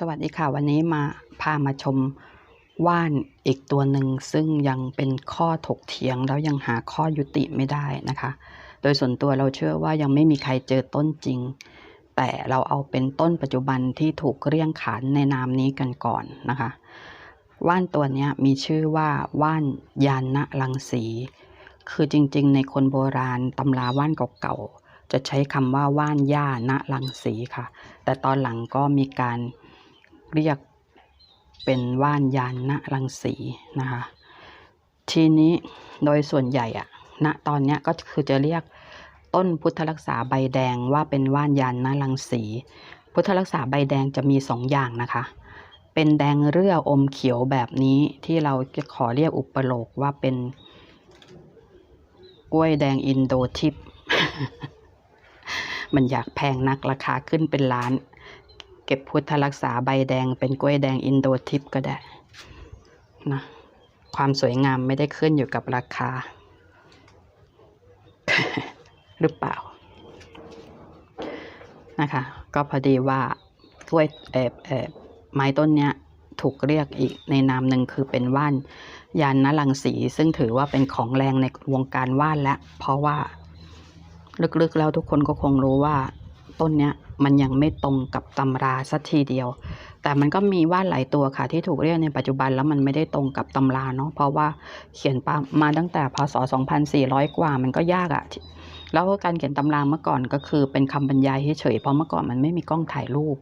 สวัสดีค่ะวันนี้มาพามาชมว่านอีกตัวหนึ่งซึ่งยังเป็นข้อถกเถียงแล้วยังหาข้อยุติไม่ได้นะคะ โดยส่วนตัวเราเชื่อว่ายังไม่มีใครเจอต้นจริง แต่เราเอาเป็นต้นปัจจุบันที่ถูกเรียงขานในนามนี้กันก่อนนะคะ ว่านตัวนี้มีชื่อว่าว่านยานนะลังสี คือจริงๆ ในคนโบราณตำราว่านเก่าๆจะใช้คำว่าว่านย่าณลังสีค่ะ แต่ตอนหลังก็มีการ เรียกเป็นว่านยานณรังสีนะคะ ทีนี้โดยส่วนใหญ่อะณตอนนี้ก็คือจะเรียกต้นพุทธรักษาใบแดงว่าเป็นว่านยานณรังสี พุทธรักษาใบแดงจะมีสองอย่างนะคะ เป็นแดงเรืออมเขียวแบบนี้ที่เราจะขอเรียกอุปโลกว่าเป็นกล้วยแดงอินโดทิปมันอยากแพงนักราคาขึ้นเป็นล้าน เก็บพุทธรักษาใบแดงเป็นกล้วยแดงอินโดทิปก็ได้นะความสวยงามไม่ได้ขึ้นอยู่กับราคา หรือเปล่า นะคะ ก็พอดีว่ากล้วยเออเออไม้ต้นเนี้ยถูกเรียกอีกในนามหนึ่งคือเป็นว่านยานนลังสี ซึ่งถือว่าเป็นของแรงในวงการว่านแล้วเพราะว่า ลึกๆแล้วทุกคนก็คงรู้ว่าต้นเนี้ย มันยังไม่ตรงกับตำราสักทีเดียว แต่มันก็มีว่านหลายตัวค่ะที่ถูกเรียกในปัจจุบันแล้วมันไม่ได้ตรงกับตำราเนาะเพราะว่าเขียนปมาตั้งแต่พศ 2400 กว่ามันก็ยากอะแล้วการเขียนตำราเมื่อก่อนก็คือเป็นคำบรรยายเฉยๆเพราะเมื่อก่อนมันไม่มีกล้องถ่ายรูป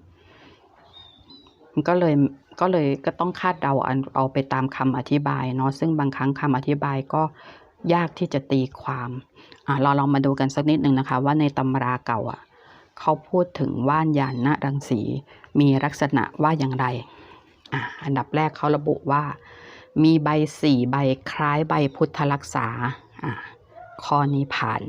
มันก็เลยก็เลยก็ต้องคาดเดาเอาเอาไปตามคำอธิบายเนาะซึ่งบางครั้งคำอธิบายก็ยากที่จะตีความ เราลองมาดูกันสักนิดหนึ่งนะคะ ว่าในตำราเก่าอะ เขาพูดถึงว่านยานณรังสีมีลักษณะว่าอย่างไรออันดับแรกเขาระบุว่า มีใบสี่ใบคล้ายใบพุทธรักษาอะข้อนี้ผ่าน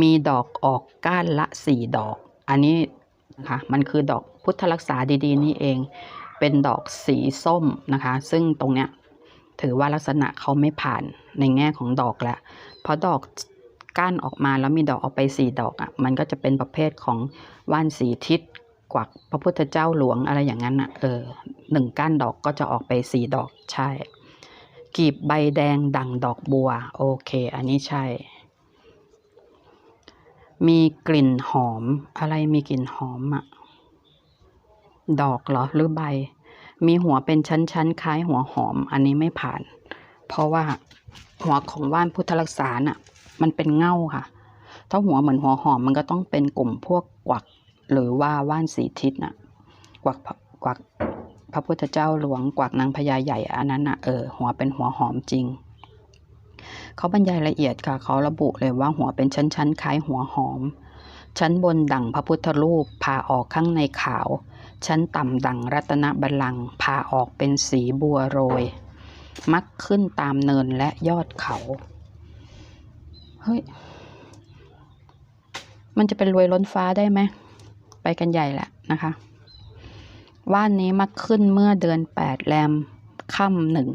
มีดอกออกก้านละสี่ดอก อันนี้นะคะมันคือดอกพุทธรักษาดีๆ นี่เอง เป็นดอกสีส้มนะคะ ซึ่งตรงเนี้ยถือว่าลักษณะเขาไม่ผ่านในแง่ของดอกแล้วเพราะดอก ก้านออกมาแล้วมีดอกออกไปสี่ดอกอะ่ะมันก็จะเป็นประเภทของว่านสีทิศกวักพระพุทธเจ้าหลวงอะไรอย่างนั้นอะเออหนึ่งก้านดอกก็จะออกไปสี่ดอกใช่ กีบใบแดงดังดอกบัว โอเค อันนี้ใช่ มีกลิ่นหอมอะไรมีกลิ่นหอมอะดอกเหรอหรือใบ มีหัวเป็นชั้นๆคล้ายหัวหอม อันนี้ไม่ผ่าน เพราะว่าหัวของว่านพุทธรักษาน่ะ มันเป็นเง่าค่ะ ถ้าหัวเหมือนหัวหอมมันก็ต้องเป็นกลุ่มพวกกวัก หรือว่าว่านสีทิศน่ะ กวักกวักพระพุทธเจ้าหลวงกวักนางพญาใหญ่อันนั้นน่ะเออหัวเป็นหัวหอมจริงเขาบรรยายละเอียดค่ะเขาระบุเลยว่าหัวเป็นชั้นๆคล้ายหัวหอม ชั้นบนดั่งพระพุทธรูปผ่าออกข้างในขาว ชั้นต่ำดั่งรัตนบัลลังก์ผ่าออกเป็นสีบัวโรย มักขึ้นตามเนินและยอดเขา เฮ้ย มันจะเป็นรวยล้นฟ้าได้ไหม ไปกันใหญ่แหละนะคะ ว่านนี้มักขึ้นเมื่อเดือนแปดแรมค่ำหนึ่ง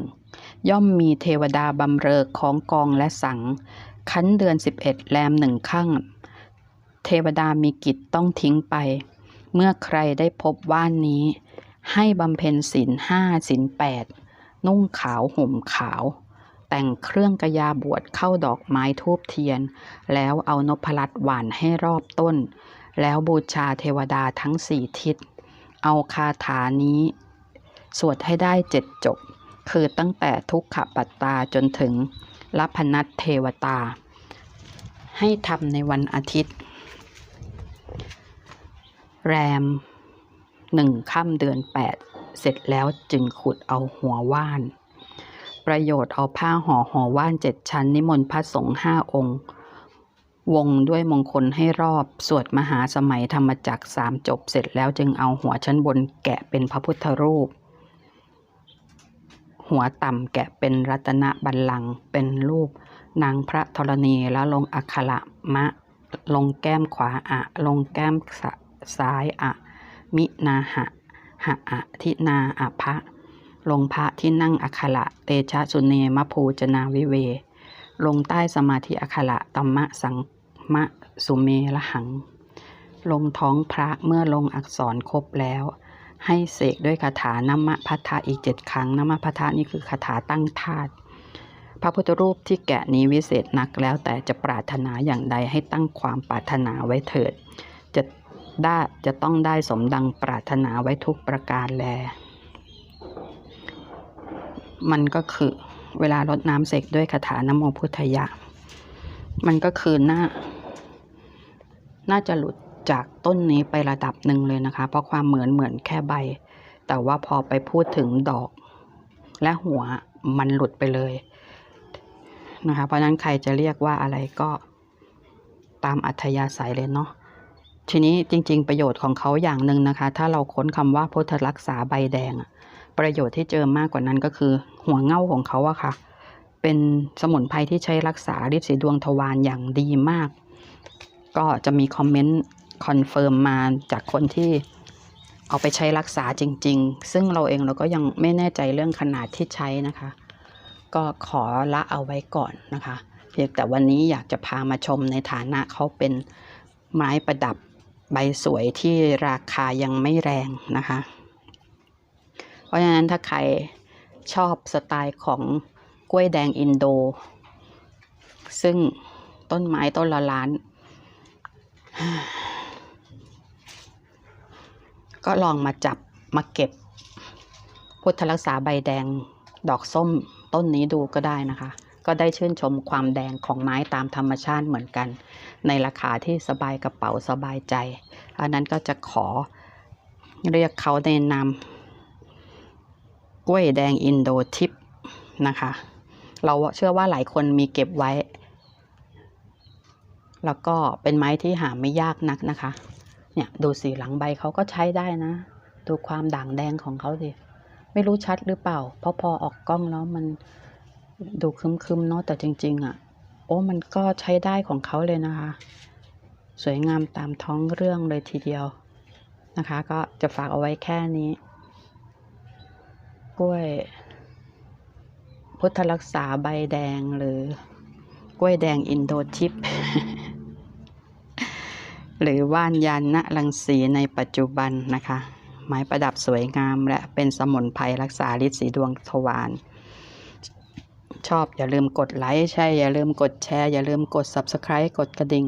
ย่อมมีเทวดาบำเรอของกองและสัง คันเดือนสิบเอ็ดแรมหนึ่งข้างเทวดามีกิจต้องทิ้งไป เมื่อใครได้พบว่านนี้ ให้บำเพ็ญศีลห้าศีลแปดนุ่งขาวห่มขาว แต่งเครื่องกระยาบวชเข้าดอกไม้ทูบเทียน แล้วเอานพลัดหวานให้รอบต้น แล้วบูชาเทวดาทั้งสี่ทิศ เอาคาถานี้ สวดให้ได้เจ็ดจบ คือตั้งแต่ทุกขปัตตาจนถึงลัพนัตเทวตา ให้ทำในวันอาทิตย์ แรมหนึ่งค่ำเดือนแปดเสร็จแล้วจึงขุดเอาหัวว่าน ประโยชน์เอาผ้าห่อห่อว่านเจ็ดชั้น นิมนต์พระสงฆ์ห้าองค์ วงด้วยมงคลให้รอบ สวดมหาสมัยธรรมจักสามจบเสร็จแล้วจึงเอาหัวชั้นบนแกะเป็นพระพุทธรูป หัวต่ำแกะเป็นรัตนบัลลังก์เป็นรูป นางพระธรณีแล้วลงอักขระมะ ลงแก้มขวาอะ ลงแก้มซ้ายอะ มินาหะหะอะทินาอะพะ ลงพระที่นั่งอักขระเตชะสุเนมะภูจนาวิเว ลงใต้สมาธิอักขระตัมมะสังมะสุเมละหัง ลงท้องพระเมื่อลงอักษรครบแล้ว ให้เสกด้วยคาถานามะพัทธะอีกเจ็ดครั้งนามะพัทธะนี่คือคาถาตั้งธาตุพระพุทธรูปที่แกะนี้วิเศษนักแล้วแต่จะปรารถนาอย่างใดให้ตั้งความปรารถนาไว้เถิด จะได้จะต้องได้สมดังปรารถนาไว้ทุกประการแล มันก็คือเวลารดน้ำเสกด้วยคาถานโมพุทธยะ มันก็คือน่าน่าจะหลุดจากต้นนี้ไประดับหนึ่งเลยนะคะ เพราะความเหมือนเหมือนแค่ใบ แต่ว่าพอไปพูดถึงดอก และหัวมันหลุดไปเลยนะคะ เพราะฉะนั้นใครจะเรียกว่าอะไรก็ตามอัธยาศัยเลยเนาะ ทีนี้จริง ๆ ประโยชน์ของเขาอย่างหนึ่งนะคะ ถ้าเราค้นคำว่าพุทธรักษาใบแดงอะ ประโยชน์ที่เจอมากกว่านั้นก็คือ หัวเง่าของเขาอะค่ะ เป็นสมุนไพรที่ใช้รักษาฤทธิ์สีดวงทวารอย่างดีมาก ก็จะมีคอมเมนต์คอนเฟิร์มมาจากคนที่เอาไปใช้รักษาจริง ๆ ซึ่งเราเองเราก็ยังไม่แน่ใจเรื่องขนาดที่ใช้นะคะ ก็ขอละเอาไว้ก่อนนะคะ เพียงแต่วันนี้อยากจะพามาชมในฐานะเขาเป็นไม้ประดับใบสวยที่ราคายังไม่แรงนะคะ เพราะฉะนั้นถ้าใครชอบสไตล์ของกล้วยแดงอินโด ซึ่งต้นไม้ต้นละล้าน ก็ลองมาจับมาเก็บ พุทธรักษาใบแดงดอกส้มต้นนี้ดูก็ได้นะคะ ก็ได้ชื่นชมความแดงของไม้ตามธรรมชาติเหมือนกัน ในราคาที่สบายกระเป๋าสบายใจ อันนั้นก็จะขอเรียกเขาในนาม ล้วยแดงอินโดทิปนะคะ เราเชื่อว่าหลายคนมีเก็บไว้ แล้วก็เป็นไม้ที่หาไม่ยากนักนะคะ เนี่ยดูสีหลังใบเขาก็ใช้ได้นะ ดูความด่างแดงของเขาสิไม่รู้ชัดหรือเปล่า เพราะพอออกกล้องแล้วมันดูคึมๆเนาะแต่จริง ๆอะ่ะ โอ้มันก็ใช้ได้ของเขาเลยนะคะ สวยงามตามท้องเรื่องเลยทีเดียวนะคะ ก็จะฝากเอาไว้แค่นี้ กล้วย พุทธรักษาใบแดงหรือกล้วยแดงอินโดทิป หรือว่านยานณรังสีในปัจจุบันนะคะ ไม้ประดับสวยงามและเป็นสมุนไพรรักษาฤทธิ์สีดวงทวารชอบอย่าลืมกดไลค์ใช่อย่าลืมกดแชร์ อย่าลืมกด Subscribe กดกระดิ่ง